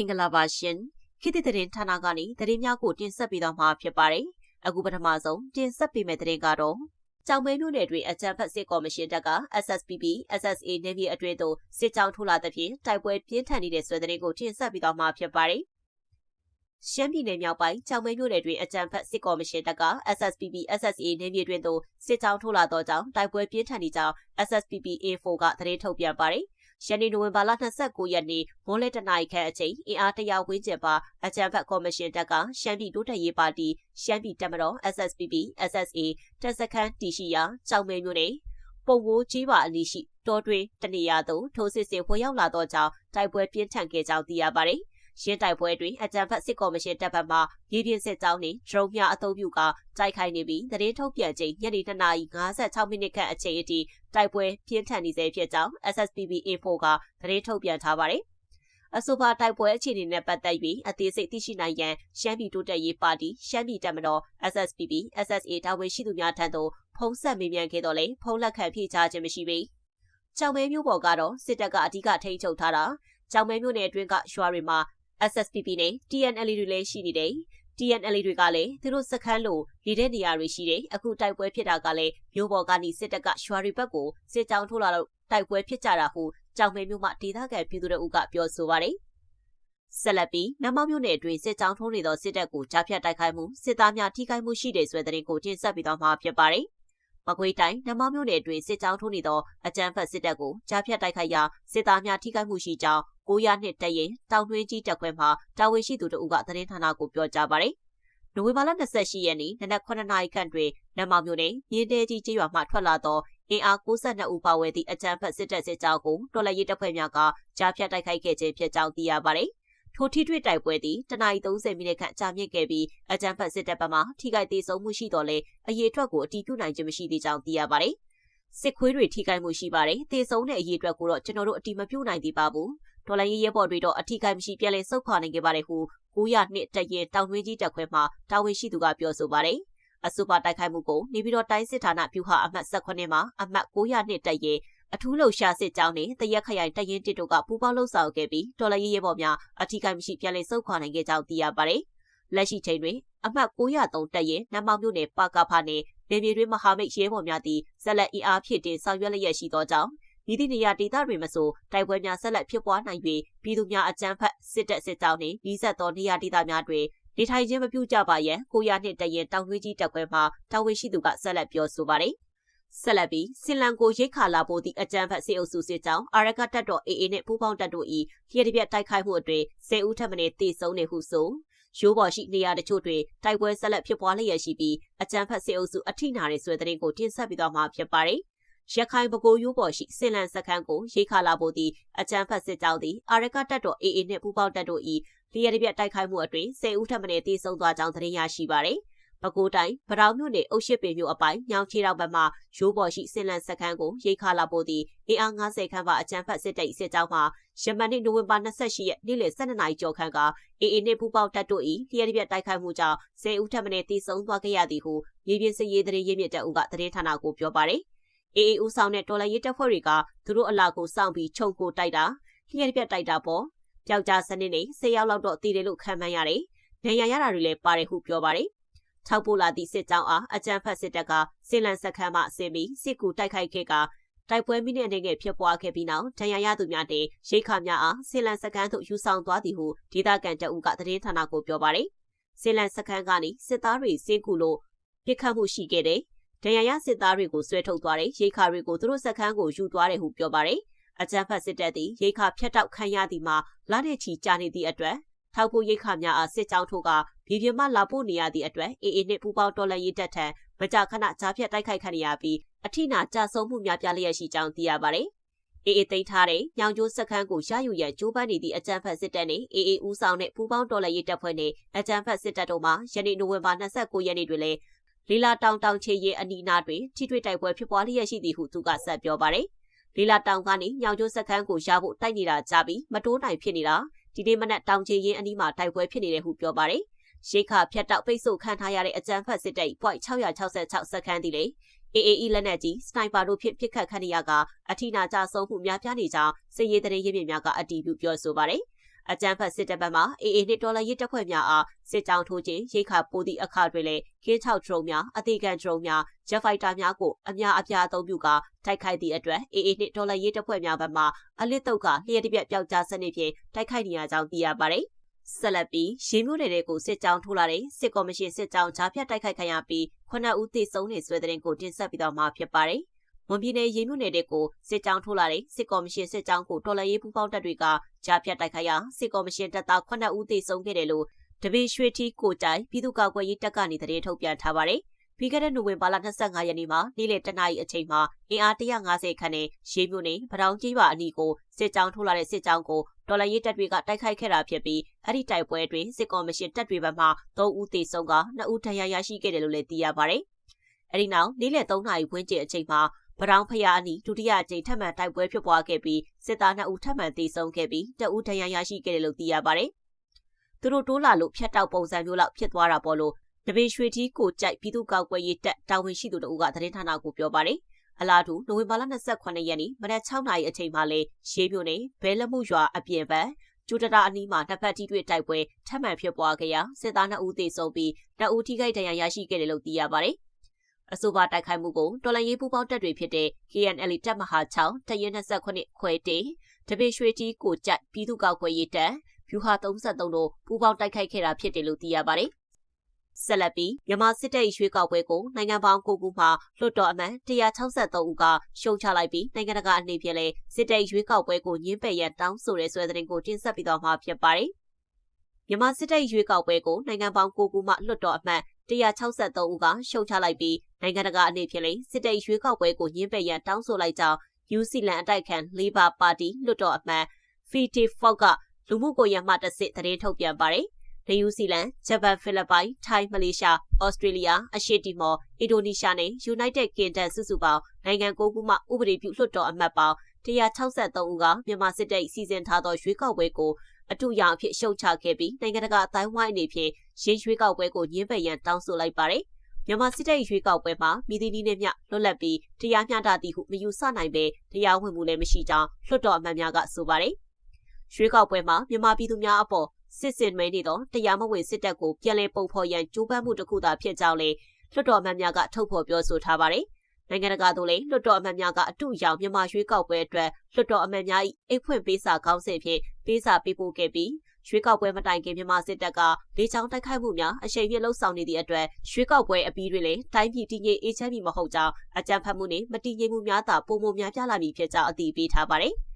င်္ဂလာပါရှင်ခေတ်သစ်သတင်းဌာနကနေသတင်းများကိုတင်ဆက်ပေးသွားမှာဖြစ်ပါတယ်အခုပထမဆုံးတင်ဆက်ပေးမယ့်သတင်းကတော့ကြောင်မဲမျိုးနယ်တွင်အကြံဖတ်စစ်ကော်မရှင်တပ်က SSPP SSA နယ်မြေအတွင်းသို့စစ်ကြောင်းထိုးလာသဖြင့်တိုက်ပွဲပြင်းထန်နေတဲ့ဆွေးသတင်းကိုတင်ဆက်ပေးသွားမှာဖြစ်ပါတယ်ရှမ်းပြည်နယ်မြောက်ပိုင်းကြောင်မဲမြို့နယ်တွင်အကြံဖက်စစ်ကော်မရှင်တပ်က SSPP SSA နယ်မြေတွင်သို့စစ်ကြောင်းထိုးလာသောကြောင့်တိုက်ပွဲပြင်းထန်နေကြောင်း SSPP A4 ကသတင်းထုတ်ပြန်ပါတယ်။ ယနေ့နိုဝင်ဘာလ29ရက်နေ့မိုးလေတနာရီခန့်အချိန်အင်အားတရာဝန်းကျင်ပါအကြံဖက်ကော်မရှင်တပ်ကရှမ်းပြည်တိုးတက်ရေးပါတီရှမ်းပြည်တပ်မတော် SSPP SSA တပ်စခန်းတီရှိရာကြောင်မဲမြို့နယ်ပုံဝိုးကြီးပါအလီရှိတော်တွင်တနေရာသို့ထိုးစစ်ဆင်ဝင်ရောက်လာသောကြောင့်တိုက်ပွဲပြင်းထန်ခဲ့ကြောင်းသိရပါတယ်။ ရင်းတိုက်ပွဲတွင်အကြံဖက်စစ်ကော်မရှင်တပ်ဖက်မှပြည်ပြင်းစစ်ကြောင်းနှင့်ဒရုန်းများအသုံးပြုကတိုက်ခိုက်နေပြီးသတင်းထုတ်ပြန်ချိန်ညနေ2နာရီ56မိနစ်ခန့်အချိန်အထိတိုက်ပွဲပြင်းထန်နေဆဲဖြစ်ကြောင်း SSPB Info ကသတင်းထုတ်ပြန်ထားပါတယ်။အဆိုပါတိုက်ပွဲအခြေအနေနဲ့ပတ်သက်ပြီးအသေးစိတ်သိရှိနိုင်ရန်ရှမ်းပြည်တိုးတက်ရေးပါတီရှမ်းပြည်တပ်မတော် SSPB SSA တာဝန်ရှိသူများထံသို့ဖုံးဆက်မေးမြန်းခဲ့တော့လေဖုံးလက်ခံဖြေကြားခြင်းမရှိပေ။ကြောင်မဲမျိုးပေါ်ကတော့စစ်တပ်ကအ धिक ထိန်းချုပ်ထားတာကြောင်မဲမျိုးနယ်အတွင်းကရွာတွေမှာ SSPP နဲ့ TNL တွေလည်းရှိနေတယ်။ TNL တွေကလည်းသူတို့စခန်းလိုနေတဲ့နေရာတွေရှိတယ်။အခုတိုက်ပွဲဖြစ်တာကလည်းမြို့ပေါ်ကနေစစ်တပ်ကရွာတွေဘက်ကိုစစ်ကြောင်းထိုးလာတော့တိုက်ပွဲဖြစ်ကြတာဟုကြောင်မဲမြို့မှာဒေသခံပြည်သူတို့ကပြောဆိုပါတယ်။ဆက်လက်ပြီးနမောင်မြို့နယ်အတွင်းစစ်ကြောင်းထိုးနေသောစစ်တပ်ကိုကြားဖြတ်တိုက်ခိုက်မှုစစ်သားများထိခိုက်မှုရှိတယ်ဆိုတဲ့သတင်းကိုတင်ဆက်ပေးသွားမှာဖြစ်ပါတယ်။မကွေးတိုင်းနမောင်မြို့နယ်အတွင်းစစ်ကြောင်းထိုးနေသောအကြမ်းဖက်စစ်တပ်ကိုကြားဖြတ်တိုက်ခိုက်ရာစစ်သားများထိခိုက်မှုရှိကြောင်း 900နှစ်တရင်တောင်တွင်းကြီးတက်ခွဲမှာတာဝန်ရှိသူတို့ကသတင်းဌာနကိုပြောကြားပါတယ်။နိုဝင်ဘာလ28ရက်နေ့နနက်9နာရီခန့်တွင်နမောင်မြို့နယ်မြင်းတဲကြီးကျေးရွာမှထွက်လာသောအင်အား62ဦးပါဝင်သည့်အကြမ်းဖက်စစ်တပ်စစ်ကြောင်းကိုတော်လှန်ရေးတပ်ဖွဲ့များကကြားဖြတ်တိုက်ခိုက်ခဲ့ခြင်းဖြစ်ကြောင်းသိရပါတယ်။ထိုထိတွေ့တိုက်ပွဲသည်တနအီ30မိနစ်ခန့်ကြာမြင့်ခဲ့ပြီးအကြမ်းဖက်စစ်တပ်ဘက်မှထိခိုက်သေးဆုံးမှုရှိတော်လဲအရေးအတွက်ကိုအတည်ပြုနိုင်ခြင်းမရှိသေးကြောင်းသိရပါတယ်။စစ်ခွေးတွေထိခိုက်မှုရှိပါတယ်။သေဆုံးတဲ့အရေးအတွက်ကိုတော့ကျွန်တော်တို့အတိမပြုနိုင်သေးပါဘူး ဒေါ်လာရေးရဲဘော်တွေတော့အထီးကိုင်းမရှိပြန်လည်ဆုတ်ခွာနိုင်ခဲ့ပါတယ်ဟု900နှစ်တရင်တောင်တွင်းကြီးတက်ခွဲမှာတာဝန်ရှိသူကပြောဆိုပါတယ်။အဆိုပါတိုက်ခိုက်မှုကိုနေပြည်တော်တိုင်းစစ်ဌာနပြုဟာအမှတ်18မှာအမှတ်900နှစ်တရင်အထူးလှုပ်ရှားစစ်ကြောင်းနဲ့တရက်ခရိုင်တရင်တစ်တို့ကပူးပေါင်းလှုပ်ဆောင်ခဲ့ပြီးတော်လရေးရဲဘော်များအထီးကိုင်းမရှိပြန်လည်ဆုတ်ခွာနိုင်ခဲ့ကြောင်းသိရပါတယ်။လက်ရှိချိန်တွင်အမှတ်903တက်ရင်နမောင်မြို့နယ်ပါကဖာနယ်နေပြည်တော်မဟာမိတ်ရဲဘော်များသည်ဇက်လက်အင်အားဖြည့်တင်ဆောင်ရွက်လျက်ရှိသောကြောင့် ဤသည့်နေရာဒေသတွေမဆိုတိုက်ပွဲများဆက်လက်ဖြစ်ပွားနိုင်၍ပြည်သူများအကြမ်းဖက်စစ်တပ်စစ်ကြောင်းနှင့်ဤဆက်သောနေရာဒေသများတွင်နေထိုင်ခြင်းမပြုကြပါရန်ကိုရနှင့်တရင်တောင်သွေးကြီးတပ်ခွဲမှတာဝန်ရှိသူကဆက်လက်ပြောဆိုပါတယ်ဆက်လက်ပြီးစင်လန်ကိုရိတ်ခါလာဖို့သည့်အကြံဖတ်စေအုပ်စုစစ်ကြောင်းအာရကတပ်တော် AA နဲ့ပူးပေါင်းတပ်တို့၏လျှက်တပြက်တိုက်ခိုက်မှုအတွင်းဆယ်ဦးထပ်မံတေဆုံးနေဟုဆိုရိုးပေါ်ရှိနေရာတချို့တွင်တိုက်ပွဲဆက်လက်ဖြစ်ပွားလျက်ရှိပြီးအကြံဖတ်စေအုပ်စုအထိနာတဲ့ဆွဲတဲ့ကိုတင်ဆက်ပြီးတော့မှာဖြစ်ပါတယ် ရခိုင်ပဲခူးရိုးပေါ်ရှိစင်လန်စခန်းကိုရိခါလာဖို့သည့်အကြမ်းဖက်စစ်ကြောင်းသည်အာရကတပ်တော် AA နှင့်ပူးပေါင်းတပ်တို့၏လျှက်တပြက်တိုက်ခိုက်မှုအတွင်း၁၀ဦးထပ်မံတေဆုံးသွားကြောင်းသတင်းရရှိပါသည်။ပဲခူးတိုင်းဗရောင်မြို့နယ်အုပ်ရှိပင်မြို့အပိုင်းညောင်ချီတောင်ဘက်မှရိုးပေါ်ရှိစင်လန်စခန်းကိုရိခါလာဖို့သည့်အင်အား90ခန်းပါအကြမ်းဖက်စစ်တပ်စစ်ကြောင်းမှယမန်နေ့နိုဝင်ဘာ28ရက်နေ့လယ်12နာရီကျော်ခန့်က AA နှင့်ပူးပေါင်းတပ်တို့၏လျှက်တပြက်တိုက်ခိုက်မှုကြောင့်10ဦးထပ်မံတေဆုံးသွားခဲ့ရသည်ဟုမြေပြင်စစ်ရေးသတင်းရင်းမြစ်တပ်ဦးကသတင်းဌာနကိုပြောပါရယ်။ အေအေဦးဆောင်တဲ့တော်လှန်ရေးတပ်ဖွဲ့တွေကသူတို့အလာကိုစောင့်ပြီးခြုံကိုတိုက်တာလျှက်ပြက်တိုက်တာပေါ့ပျောက်ကြားစနစ်နဲ့၁၀ရောက်လောက်တော့တည်တယ်လို့ခံမှန်းရတယ်။နေရရတာတွေလည်းပါတယ်ဟုပြောပါတယ်။ထောက်ပို့လာသည့်စစ်ကြောင်းအားအကြမ်းဖက်စစ်တပ်ကစင်လန်စခန်းမှဆင်းပြီးစစ်ကူတိုက်ခိုက်ခဲ့ကတိုက်ပွဲမိနစ်အနေငယ်ဖြစ်ပွားခဲ့ပြီးနောက်ဒဏ်ရာရသူများနဲ့ရိခါများအားဆင်လန်စခန်းသို့ယူဆောင်သွားသည်ဟုဒေသခံတအုပ်ကသတင်းဌာနကိုပြောပါတယ်။ဆင်လန်စခန်းကနေစစ်သားတွေစင်းကူလို့ပြစ်ခတ်မှုရှိခဲ့တဲ့ ဒဏ်ရာရစစ်သားတွေကိုဆွဲထုတ်သွားတဲ့ရိခါတွေကိုသူတို့စခန်းကိုယူသွားတယ်ဟုပြောပါတယ်။အကြမ်းဖက်စစ်တပ်သည်ရိခါဖျက်တောက်ခံရသည်မှာလနဲ့ချီကြာနေသည့်အတွက်ထောက်ဖို့ရိခါများအားစစ်ကြောင်းထိုးကပြည်ပြမလာဖို့နေရသည့်အတွက်အေအေနှင့်ပူပေါင်းတော်လှန်ရေးတပ်ထံမကြာခဏကြားဖြတ်တိုက်ခိုက်ခံရပြီးအထိနာကြဆုံးမှုများပြားလျက်ရှိကြောင်းသိရပါတယ်။အေအေသိမ်းထားတဲ့ညောင်ကျိုးစခန်းကိုရယူရန်ကြိုးပမ်းနေသည့်အကြမ်းဖက်စစ်တပ်နှင့်အေအေဦးဆောင်တဲ့ပူပေါင်းတော်လှန်ရေးတပ်ဖွဲ့နှင့်အကြမ်းဖက်စစ်တပ်တို့မှယနေ့နိုဝင်ဘာ29ရက်နေ့တွင်လည်း လီလာတောင်တောင်ချေရင်အနီးနားတွင်ထိတွေ့တိုက်ပွဲဖြစ်ပွားလျက်ရှိသည်ဟုသူကဆက်ပြောပါတယ်။လီလာတောင်ကနေညောင်ကျိုးစခန်းကိုရဖို့တိုက်နေတာကြပြီးမတိုးနိုင်ဖြစ်နေတာဒီနေ့မနက်တောင်ချေရင်အနီးမှာတိုက်ပွဲဖြစ်နေတယ်ဟုပြောပါတယ်။ရိခါဖြတ်တောက်ပိတ်ဆို့ခံထားရတဲ့အကြမ်းဖက်စစ်တပ် .666 စခန်းတည်လေ AAE လက်နက်ကြီးစနိုက်ပါတို့ဖြင့်ပစ်ခတ်ခတ်နေရကအထိနာကြဆုံးမှုများပြားနေကြောင်းစစ်ရေးတရေရင်းမြစ်များကအတည်ပြုပြောဆိုပါတယ်။ အကြမ်းဖက်စစ်တပ်ဘက်မှအေအေနှင့်တော်လှန်ရေးတပ်ဖွဲ့များအားစစ်ကြောင်းထိုးခြင်းရိတ်ခါပိုးသည့်အခါတွင်လည်းကင်းချောက်ဒရုန်းများအသေးခံဒရုန်းများဂျက်ဖိုက်တာများကိုအများအပြားအသုံးပြုကာတိုက်ခိုက်သည့်အတွက်အေအေနှင့်တော်လှန်ရေးတပ်ဖွဲ့များဘက်မှအလစ်တုတ်ကလျှက်တစ်ပြက်ပျောက်ကြားစနစ်ဖြင့်တိုက်ခိုက်နေရကြောင်းသိရပါတယ်ဆက်လက်ပြီးရေမျိုးတွေကိုစစ်ကြောင်းထိုးလာတဲ့စစ်ကော်မရှင်စစ်ကြောင်းဂျားဖြတ်တိုက်ခိုက်ခံရပြီး9ဦးသေဆုံးနေဆွဲတဲ့ရင်ကိုတင်ဆက်ပြီးတော့မှာဖြစ်ပါတယ်။ မွန်ပြည်နယ်ရေမြို့နယ်တွေကိုစစ်ကြောင်းထိုးလာတဲ့စစ်ကော်မရှင်စစ်ကြောင်းကိုတော်လှန်ရေးပူးပေါင်းတပ်တွေကကြားဖြတ်တိုက်ခိုက်ရာစစ်ကော်မရှင်တပ်သား9ဦးသေဆုံးခဲ့တယ်လို့တပည့်ရွှေထီကိုကြိုင်ပြည်သူ့ကာကွယ်ရေးတပ်ကနေသတင်းထုတ်ပြန်ထားပါတယ်။ပြီးခဲ့တဲ့နိုဝင်ဘာလ25ရက်နေ့မှာနေ့လယ်တနာရီအချိန်မှာအင်အား150ခန့်နဲ့ရေမြို့နယ်ဗတောင်ကြီးရွာအနီးကိုစစ်ကြောင်းထိုးလာတဲ့စစ်ကြောင်းကိုတော်လှန်ရေးတပ်တွေကတိုက်ခိုက်ခဲ့တာဖြစ်ပြီးအဲ့ဒီတိုက်ပွဲတွင်စစ်ကော်မရှင်တပ်တွေဘက်မှ3ဦးသေဆုံးက2ဦးဒဏ်ရာရရှိခဲ့တယ်လို့လည်းသိရပါတယ်။အဲဒီနောက်နေ့လယ်3နာရီဝန်းကျင်အချိန်မှာ ပတောင်ဖျားအနီးဒုတိယအကြိမ်ထပ်မံတိုက်ပွဲဖြစ်ပွားခဲ့ပြီးစစ်သား2ဦးထပ်မံသေဆုံးခဲ့ပြီးတဦးဒဏ်ရာရရှိခဲ့တယ်လို့သိရပါတယ်။သူတို့တိုးလာလို့ဖျက်တောက်ပုံစံမျိုးလောက်ဖြစ်သွားတာပေါ့လို့တပေရွှေကြီးကိုကြိုက်ပြည်သူ့ကောက်ွယ်ရေးတပ်တာဝန်ရှိသူတို့ကသတင်းဌာနကိုပြောပါတယ်။အလားတူနိုဝင်ဘာလ28ရက်နေ့မနက်6နာရီအချိန်မှာလေရေးပြိုနေဘဲလက်မှုရွာအပြင်ဘက်ကျူတတာအနီးမှာနှစ်ဖက်တီးတွေ့တိုက်ပွဲထပ်မံဖြစ်ပွားခဲ့ရာစစ်သား2ဦးသေဆုံးပြီး2ဦးထိခိုက်ဒဏ်ရာရရှိခဲ့တယ်လို့သိရပါတယ်။ အဆိုပါတိုက်ခိုက်မှုကိုတော်လန်ရေးပူးပေါင်းတပ်တွေဖြစ်တဲ့ KNL တပ်မဟာ6တရင်29ခွဲတေတပေရွှေတီကိုကြိုက်ပြည်သူ့ကောက်ွယ်ရေးတပ်ဖြူဟာ33တို့ပူးပေါင်းတိုက်ခိုက်ခဲ့တာဖြစ်တယ်လို့သိရပါတယ်။ဆက်လက်ပြီးမြန်မာစစ်တပ်ရွေးကောက်ပွဲကိုနိုင်ငံပေါင်း9ခုမှလွှတ်တော်အမတ်163ဦးကရှုံချလိုက်ပြီးနိုင်ငံတကာအနေဖြင့်လည်းစစ်တပ်ရွေးကောက်ပွဲကိုညှင်းပယ်ရန်တောင်းဆိုတဲ့ဆွဲတဲ့တင်ကိုတင်ဆက်ပြီးတော့မှာဖြစ်ပါတယ်။မြန်မာစစ်တပ်ရွေးကောက်ပွဲကိုနိုင်ငံပေါင်း9ခုမှလွှတ်တော်အမတ် 163ဦးကရှုံချလိုက်ပြီးနိုင်ငံတကာအနေဖြင့်လည်းစစ်တပ်ရွေးကောက်ပွဲကိုညှင်းပယ်ရန်တောင်းဆိုလိုက်ကြောင်းယူစီလန်အတိုက်ခံ Labor Party လွှတ်တော်အမတ် Fiti Fox ကလူမှုကွန်ရက်မှတစ်ဆင့်သတင်းထုတ်ပြန်ပါတယ်။နယူးဇီလန်၊ဂျပန်၊ဖိလစ်ပိုင်၊ထိုင်း၊မလေးရှား၊ဩစတြေးလျ၊အရှေ့တီမော်၊အင်ဒိုနီးရှားနဲ့ United Kingdom စုစုပေါင်းနိုင်ငံ၉ခုမှဥပဒေပြုလွှတ်တော်အမတ်ပေါင်း163ဦးကမြန်မာစစ်တပ်စီစဉ်ထားသောရွေးကောက်ပွဲကို အထူးရောင်အဖြစ်ရှုံချခဲ့ပြီးနိုင်ငံတကာအတိုင်းဝိုင်းအနေဖြင့်ရင်းရွေးကောက်ပွဲကိုညှင်းပယ်ရန်တောင်းဆိုလိုက်ပါတယ်။မြန်မာစစ်တပ်ရွေးကောက်ပွဲမှာမိသီးနည်းနဲ့မျှလွတ်လပ်ပြီးတရားမျှတသည်ဟုမယူဆနိုင်ပဲတရားဝင်မှုလည်းမရှိကြောင်းလွှတ်တော်အမတ်များကဆိုပါတယ်။ရွေးကောက်ပွဲမှာမြန်မာပြည်သူများအပေါ်စစ်စင်မဲနေသောတရားမဝင်စစ်တပ်ကိုပြန်လည်ပုံဖော်ရန်ကြိုးပမ်းမှုတစ်ခုသာဖြစ်ကြောင်းလည်းလွှတ်တော်အမတ်များကထုတ်ဖော်ပြောဆိုထားပါတယ်။နိုင်ငံတကာသို့လည်းလွှတ်တော်အမတ်များကအတူရောက်မြန်မာရွေးကောက်ပွဲအတွက်လွှတ်တော်အမတ်များ၏အိတ်ဖွင့်ပေးစာကောင်းစဉ်ဖြင့် ပေးစာပေးပို့ခဲ့ပြီးရွေးကောက်ပွဲမတိုင်ခင်မြန်မာစစ်တပ်ကလေကြောင်းတိုက်ခိုက်မှုများအရှိန်ပြည့်လှုပ်ဆောင်နေသည့်အတွက်ရွေးကောက်ပွဲအပြီးတွင်လည်းတိုင်းပြည်တည်ငြိမ်အေးချမ်းမည်မဟုတ်ကြောင်းအကြံဖတ်မှုနှင့်မတည်ငြိမ်မှုများသာပုံမများပြလာမည်ဖြစ်ကြောင်းအတည်ပြုထားပါတယ်။